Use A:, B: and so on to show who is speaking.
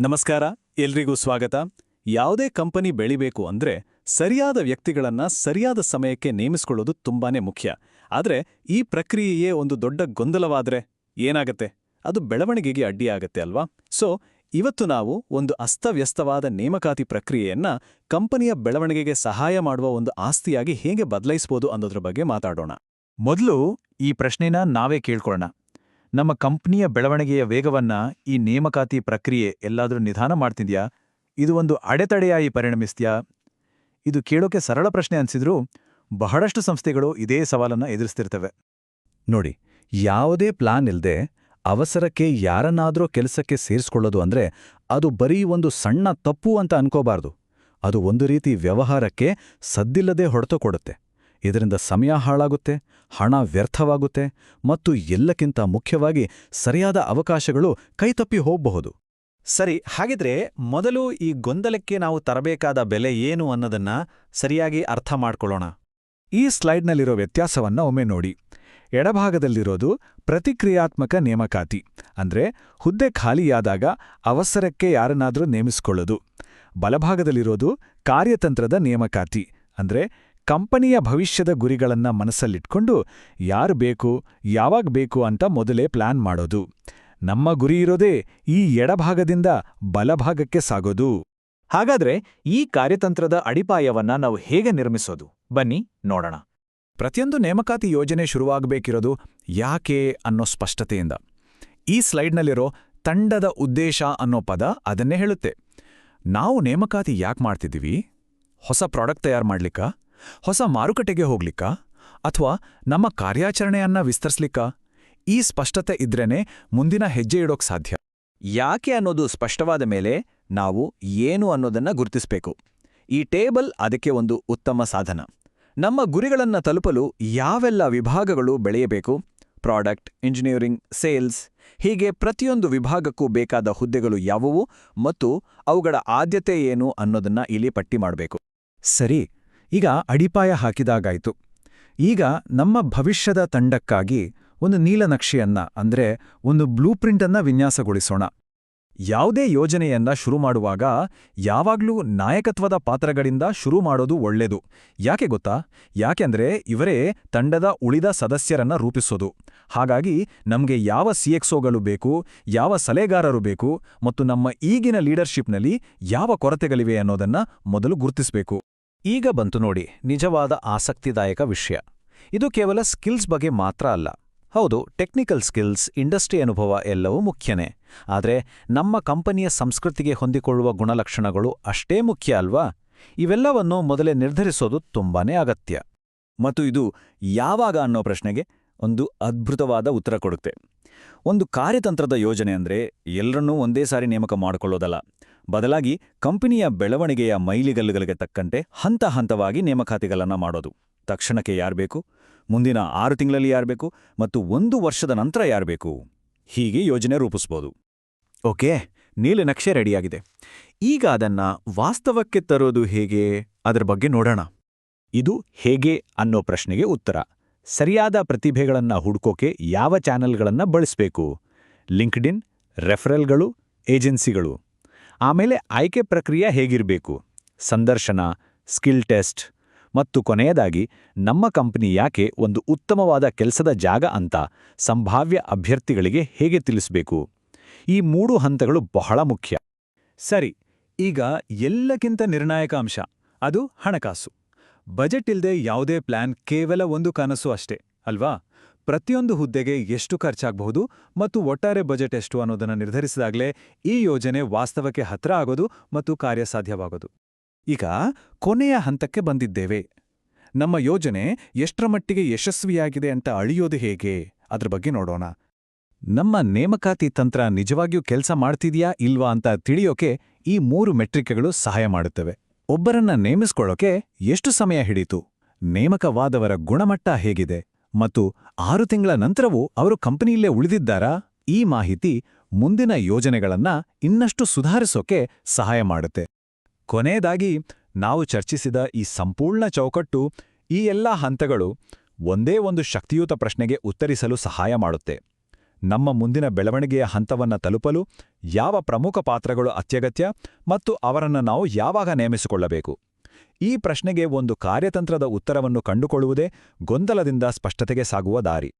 A: ನಮಸ್ಕಾರ, ಎಲ್ರಿಗೂ ಸ್ವಾಗತ. ಯಾವುದೇ ಕಂಪನಿ ಬೆಳಿಬೇಕು ಅಂದ್ರೆ ಸರಿಯಾದ ವ್ಯಕ್ತಿಗಳನ್ನ ಸರಿಯಾದ ಸಮಯಕ್ಕೆ ನೇಮಿಸಿಕೊಳ್ಳೋದು ತುಂಬಾನೇ ಮುಖ್ಯ. ಆದ್ರೆ ಈ ಪ್ರಕ್ರಿಯೆಯೇ ಒಂದು ದೊಡ್ಡ ಗೊಂದಲವಾದ್ರೆ ಏನಾಗತ್ತೆ? ಅದು ಬೆಳವಣಿಗೆಗೆ ಅಡ್ಡಿಯಾಗತ್ತೆ ಅಲ್ವಾ? ಸೊ ಇವತ್ತು ನಾವು ಒಂದು ಅಸ್ತವ್ಯಸ್ತವಾದ ನೇಮಕಾತಿ ಪ್ರಕ್ರಿಯೆಯನ್ನ ಕಂಪನಿಯ ಬೆಳವಣಿಗೆಗೆ ಸಹಾಯ ಮಾಡುವ ಒಂದು ಆಸ್ತಿಯಾಗಿ ಹೇಗೆ ಬದಲಾಯಿಸಬಹುದು ಅನ್ನೋದ್ರ ಬಗ್ಗೆ ಮಾತಾಡೋಣ.
B: ಮೊದಲು ಈ ಪ್ರಶ್ನೆನ ನಾವೇ ಕೇಳ್ಕೊಳ್ಳೋಣ. ನಮ್ಮ ಕಂಪ್ನಿಯ ಬೆಳವಣಿಗೆಯ ವೇಗವನ್ನ ಈ ನೇಮಕಾತಿ ಪ್ರಕ್ರಿಯೆ ಎಲ್ಲಾದರೂ ನಿಧಾನ ಮಾಡ್ತಿದ್ಯಾ? ಇದು ಒಂದು ಅಡೆತಡೆಯಾಗಿ ಪರಿಣಮಿಸ್ತೀಯಾ? ಇದು ಕೇಳೋಕೆ ಸರಳ ಪ್ರಶ್ನೆ ಅನಿಸಿದ್ರೂ ಬಹಳಷ್ಟು ಸಂಸ್ಥೆಗಳು ಇದೇ ಸವಾಲನ್ನ ಎದುರಿಸ್ತಿರ್ತವೆ.
C: ನೋಡಿ, ಯಾವುದೇ ಪ್ಲಾನ್ ಇಲ್ಲದೆ ಅವಸರಕ್ಕೆ ಯಾರನ್ನಾದ್ರೂ ಕೆಲಸಕ್ಕೆ ಸೇರಿಸ್ಕೊಳ್ಳೋದು ಅಂದ್ರೆ ಅದು ಬರೀ ಒಂದು ಸಣ್ಣ ತಪ್ಪು ಅಂತ ಅನ್ಕೋಬಾರ್ದು. ಅದು ಒಂದು ರೀತಿ ವ್ಯವಹಾರಕ್ಕೆ ಸದ್ದಿಲ್ಲದೆ ಹೊಡೆತ ಕೊಡುತ್ತೆ ಇದರಿಂದ ಸಮಯ ಹಾಳಾಗುತ್ತೆ, ಹಣ ವ್ಯರ್ಥವಾಗುತ್ತೆ ಮತ್ತು ಎಲ್ಲಕ್ಕಿಂತ ಮುಖ್ಯವಾಗಿ ಸರಿಯಾದ ಅವಕಾಶಗಳು ಕೈತಪ್ಪಿ ಹೋಗಬಹುದು.
D: ಸರಿ, ಹಾಗಿದ್ರೆ ಮೊದಲು ಈ ಗೊಂದಲಕ್ಕೆ ನಾವು ತರಬೇಕಾದ ಬೆಲೆ ಏನು ಅನ್ನೋದನ್ನ ಸರಿಯಾಗಿ ಅರ್ಥ ಮಾಡ್ಕೊಳ್ಳೋಣ.
B: ಈ ಸ್ಲೈಡ್ನಲ್ಲಿರೋ ವ್ಯತ್ಯಾಸವನ್ನ ಒಮ್ಮೆ ನೋಡಿ. ಎಡಭಾಗದಲ್ಲಿರೋದು ಪ್ರತಿಕ್ರಿಯಾತ್ಮಕ ನೇಮಕಾತಿ, ಅಂದ್ರೆ ಹುದ್ದೆ ಖಾಲಿಯಾದಾಗ ಅವಸರಕ್ಕೆ ಯಾರನ್ನಾದರೂ ನೇಮಿಸಿಕೊಳ್ಳೋದು. ಬಲಭಾಗದಲ್ಲಿರೋದು ಕಾರ್ಯತಂತ್ರದ ನೇಮಕಾತಿ, ಅಂದ್ರೆ ಕಂಪನಿಯ ಭವಿಷ್ಯದ ಗುರಿಗಳನ್ನ ಮನಸ್ಸಲ್ಲಿಟ್ಕೊಂಡು ಯಾರು ಬೇಕು, ಯಾವಾಗ ಬೇಕು ಅಂತ ಮೊದಲೇ ಪ್ಲಾನ್ ಮಾಡೋದು. ನಮ್ಮ ಗುರಿ ಇರೋದೇ ಈ ಎಡಭಾಗದಿಂದ ಬಲಭಾಗಕ್ಕೆ ಸಾಗೋದು.
D: ಹಾಗಾದ್ರೆ ಈ ಕಾರ್ಯತಂತ್ರದ ಅಡಿಪಾಯವನ್ನ ನಾವು ಹೇಗೆ ನಿರ್ಮಿಸೋದು? ಬನ್ನಿ, ನೋಡೋಣ.
B: ಪ್ರತಿಯೊಂದು ನೇಮಕಾತಿ ಯೋಜನೆ ಶುರುವಾಗಬೇಕಿರೋದು ಯಾಕೆ ಅನ್ನೋ ಸ್ಪಷ್ಟತೆಯಿಂದ. ಈ ಸ್ಲೈಡ್ನಲ್ಲಿರೋ ತಂಡದ ಉದ್ದೇಶ ಅನ್ನೋ ಪದ ಅದನ್ನೇ ಹೇಳುತ್ತೆ. ನಾವು ನೇಮಕಾತಿ ಯಾಕೆ ಮಾಡ್ತಿದ್ದೀವಿ? ಹೊಸ ಪ್ರಾಡಕ್ಟ್ ತಯಾರು ಮಾಡ್ಲಿಕ್ಕ? ಹೊಸ ಮಾರುಕಟ್ಟೆಗೆ ಹೋಗ್ಲಿಕ್ಕ? ಅಥವಾ ನಮ್ಮ ಕಾರ್ಯಾಚರಣೆಯನ್ನ ವಿಸ್ತರಿಸ್ಲಿಕ್ಕ? ಈ ಸ್ಪಷ್ಟತೆ ಇದ್ರೇನೆ ಮುಂದಿನ ಹೆಜ್ಜೆ ಇಡೋಕ್ ಸಾಧ್ಯ.
D: ಯಾಕೆ ಅನ್ನೋದು ಸ್ಪಷ್ಟವಾದ ಮೇಲೆ ನಾವು ಏನು ಅನ್ನೋದನ್ನ ಗುರುತಿಸಬೇಕು. ಈ ಟೇಬಲ್ ಅದಕ್ಕೆ ಒಂದು ಉತ್ತಮ ಸಾಧನ. ನಮ್ಮ ಗುರಿಗಳನ್ನ ತಲುಪಲು ಯಾವೆಲ್ಲ ವಿಭಾಗಗಳು ಬೆಳೆಯಬೇಕು? ಪ್ರಾಡಕ್ಟ್, ಇಂಜಿನಿಯರಿಂಗ್, ಸೇಲ್ಸ್ ಹೀಗೆ ಪ್ರತಿಯೊಂದು ವಿಭಾಗಕ್ಕೂ ಬೇಕಾದ ಹುದ್ದೆಗಳು ಯಾವುವು ಮತ್ತು ಅವುಗಳ ಆದ್ಯತೆ ಏನು ಅನ್ನೋದನ್ನ ಇಲ್ಲಿ ಪಟ್ಟಿ ಮಾಡಬೇಕು.
B: ಸರಿ ಈಗ ಅಡಿಪಾಯ ಹಾಕಿದಾಗಾಯಿತು. ಈಗ ನಮ್ಮ ಭವಿಷ್ಯದ ತಂಡಕ್ಕಾಗಿ ಒಂದು ನೀಲನಕ್ಷೆಯನ್ನ ಅಂದ್ರೆ ಒಂದು ಬ್ಲೂಪ್ರಿಂಟನ್ನ ವಿನ್ಯಾಸಗೊಳಿಸೋಣ. ಯಾವುದೇ ಯೋಜನೆಯನ್ನ ಶುರು ಮಾಡುವಾಗ ಯಾವಾಗ್ಲೂ ನಾಯಕತ್ವದ ಪಾತ್ರಗಳಿಂದ ಶುರು ಮಾಡೋದು ಒಳ್ಳೆದು. ಯಾಕೆ ಗೊತ್ತಾ? ಯಾಕೆಂದ್ರೆ ಇವರೇ ತಂಡದ ಉಳಿದ ಸದಸ್ಯರನ್ನ ರೂಪಿಸೋದು. ಹಾಗಾಗಿ ನಮಗೆ ಯಾವ ಸಿಎಕ್ಸೋಗಳು ಬೇಕು, ಯಾವ ಸಲಹೆಗಾರರು ಬೇಕು, ಮತ್ತು ನಮ್ಮ ಈಗಿನ ಲೀಡರ್ಶಿಪ್ನಲ್ಲಿ ಯಾವ ಕೊರತೆಗಳಿವೆ ಅನ್ನೋದನ್ನ ಮೊದಲು ಗುರುತಿಸಬೇಕು.
C: ಈಗ ಬಂತು ನೋಡಿ, ನಿಜವಾದ ಆಸಕ್ತಿದಾಯಕ ವಿಷಯ. ಇದು ಕೇವಲ ಸ್ಕಿಲ್ಸ್ ಬಗ್ಗೆ ಮಾತ್ರ ಅಲ್ಲ. ಹೌದು, ಟೆಕ್ನಿಕಲ್ ಸ್ಕಿಲ್ಸ್, ಇಂಡಸ್ಟ್ರಿ ಅನುಭವ ಎಲ್ಲವೂ ಮುಖ್ಯನೇ. ಆದರೆ ನಮ್ಮ ಕಂಪನಿಯ ಸಂಸ್ಕೃತಿಗೆ ಹೊಂದಿಕೊಳ್ಳುವ ಗುಣಲಕ್ಷಣಗಳು ಅಷ್ಟೇ ಮುಖ್ಯ ಅಲ್ವಾ? ಇವೆಲ್ಲವನ್ನು ಮೊದಲೇ ನಿರ್ಧರಿಸೋದು ತುಂಬಾನೇ ಅಗತ್ಯ.
A: ಮತ್ತು ಇದು ಯಾವಾಗ ಅನ್ನೋ ಪ್ರಶ್ನೆಗೆ ಒಂದು ಅದ್ಭುತವಾದ ಉತ್ತರ ಕೊಡುತ್ತೆ. ಒಂದು ಕಾರ್ಯತಂತ್ರದ ಯೋಜನೆ ಅಂದ್ರೆ ಎಲ್ಲರನ್ನೂ ಒಂದೇ ಸಾರಿ ನೇಮಕ ಮಾಡಿಕೊಳ್ಳೋದಲ್ಲ. ಬದಲಾಗಿ ಕಂಪನಿಯ ಬೆಳವಣಿಗೆಯ ಮೈಲಿಗಲ್ಲುಗಳಿಗೆ ತಕ್ಕಂತೆ ಹಂತ ಹಂತವಾಗಿ ನೇಮಕಾತಿಗಳನ್ನು ಮಾಡೋದು. ತಕ್ಷಣಕ್ಕೆ ಯಾರ್ಬೇಕು ಮುಂದಿನ ಆರು ತಿಂಗಳಲ್ಲಿ ಯಾರ್ಬೇಕು ಮತ್ತು ಒಂದು ವರ್ಷದ ನಂತರ ಯಾರ್ಬೇಕು ಹೀಗೆ ಯೋಜನೆ ರೂಪಿಸ್ಬೋದು.
D: ಓಕೆ ನೀಲನಕ್ಷೆ ರೆಡಿಯಾಗಿದೆ. ಈಗ ಅದನ್ನ ವಾಸ್ತವಕ್ಕೆ ತರೋದು ಹೇಗೆ? ಅದರ ಬಗ್ಗೆ ನೋಡೋಣ. ಇದು ಹೇಗೆ ಅನ್ನೋ ಪ್ರಶ್ನೆಗೆ ಉತ್ತರ. ಸರಿಯಾದ ಪ್ರತಿಭೆಗಳನ್ನ ಹುಡ್ಕೋಕೆ ಯಾವ ಚಾನೆಲ್ಗಳನ್ನು ಬಳಸಬೇಕು? ಲಿಂಕ್ಡ್ಇನ್, ರೆಫರಲ್ಗಳು, ಏಜೆನ್ಸಿಗಳು. ಆಮೇಲೆ ಆಯ್ಕೆ ಪ್ರಕ್ರಿಯೆ ಹೇಗಿರಬೇಕು? ಸಂದರ್ಶನ, ಸ್ಕಿಲ್ ಟೆಸ್ಟ್ ಮತ್ತು ಕೊನೆಯದಾಗಿ, ನಮ್ಮ ಕಂಪನಿ ಯಾಕೆ ಒಂದು ಉತ್ತಮವಾದ ಕೆಲಸದ ಜಾಗ ಅಂತ ಸಂಭಾವ್ಯ ಅಭ್ಯರ್ಥಿಗಳಿಗೆ ಹೇಗೆ ತಿಳಿಸಬೇಕು? ಈ ಮೂರು ಹಂತಗಳು ಬಹಳ ಮುಖ್ಯ.
A: ಸರಿ, ಈಗ ಎಲ್ಲಕ್ಕಿಂತ ನಿರ್ಣಾಯಕ ಅಂಶ, ಅದು ಹಣಕಾಸು. ಬಜೆಟ್ ಇಲ್ಲದೆ ಯಾವುದೇ ಪ್ಲಾನ್ ಕೇವಲ ಒಂದು ಕನಸು ಅಷ್ಟೇ, ಅಲ್ವಾ? ಪ್ರತಿಯೊಂದು ಹುದ್ದೆಗೆ ಎಷ್ಟು ಖರ್ಚಾಗಬಹುದು ಮತ್ತು ಒಟ್ಟಾರೆ ಬಜೆಟ್ ಎಷ್ಟು ಅನ್ನೋದನ್ನು ನಿರ್ಧರಿಸಿದಾಗಲೇ ಈ ಯೋಜನೆ ವಾಸ್ತವಕ್ಕೆ ಹತ್ರ ಆಗೋದು ಮತ್ತು ಕಾರ್ಯಸಾಧ್ಯವಾಗೋದು. ಈಗ ಕೊನೆಯ ಹಂತಕ್ಕೆ ಬಂದಿದ್ದೇವೆ. ನಮ್ಮ ಯೋಜನೆ ಎಷ್ಟರ ಮಟ್ಟಿಗೆ ಯಶಸ್ವಿಯಾಗಿದೆ ಅಂತ ಅಳಿಯೋದು ಹೇಗೆ? ಅದ್ರ ಬಗ್ಗೆ ನೋಡೋಣ. ನಮ್ಮ ನೇಮಕಾತಿ ತಂತ್ರ ನಿಜವಾಗಿಯೂ ಕೆಲಸ ಮಾಡ್ತಿದೆಯಾ ಇಲ್ವಾ ಅಂತ ತಿಳಿಯೋಕೆ ಈ ಮೂರು ಮೆಟ್ರಿಕ್ಗಳು ಸಹಾಯ ಮಾಡುತ್ತವೆ. ಒಬ್ಬರನ್ನ ನೇಮಿಸ್ಕೊಳ್ಳೋಕೆ ಎಷ್ಟು ಸಮಯ ಹಿಡೀತು? ನೇಮಕವಾದವರ ಗುಣಮಟ್ಟ ಹೇಗಿದೆ? ಮತ್ತು ಆರು ತಿಂಗಳ ನಂತರವೂ ಅವರು ಕಂಪನಿಯಲ್ಲೇ ಉಳಿದಿದ್ದಾರಾ? ಈ ಮಾಹಿತಿ ಮುಂದಿನ ಯೋಜನೆಗಳನ್ನ ಇನ್ನಷ್ಟು ಸುಧಾರಿಸೋಕೆ ಸಹಾಯ ಮಾಡುತ್ತೆ. ಕೊನೆಯದಾಗಿ, ನಾವು ಚರ್ಚಿಸಿದ ಈ ಸಂಪೂರ್ಣ ಚೌಕಟ್ಟು ಈ ಎಲ್ಲಾ ಹಂತಗಳು ಒಂದೇ ಒಂದು ಶಕ್ತಿಯುತ ಪ್ರಶ್ನೆಗೆ ಉತ್ತರಿಸಲು ಸಹಾಯ ಮಾಡುತ್ತೆ.
C: ನಮ್ಮ ಮುಂದಿನ ಬೆಳವಣಿಗೆಯ ಹಂತವನ್ನ ತಲುಪಲು ಯಾವ ಪ್ರಮುಖ ಪಾತ್ರಗಳು ಅತ್ಯಗತ್ಯ ಮತ್ತು ಅವರನ್ನು ನಾವು ಯಾವಾಗ ನೇಮಿಸಿಕೊಳ್ಳಬೇಕು? ಈ ಪ್ರಶ್ನೆಗೆ ಒಂದು ಕಾರ್ಯತಂತ್ರದ ಉತ್ತರವನ್ನು ಕಂಡುಕೊಳ್ಳುವುದೇ ಗೊಂದಲದಿಂದ ಸ್ಪಷ್ಟತೆಗೆ ಸಾಗುವ ದಾರಿ.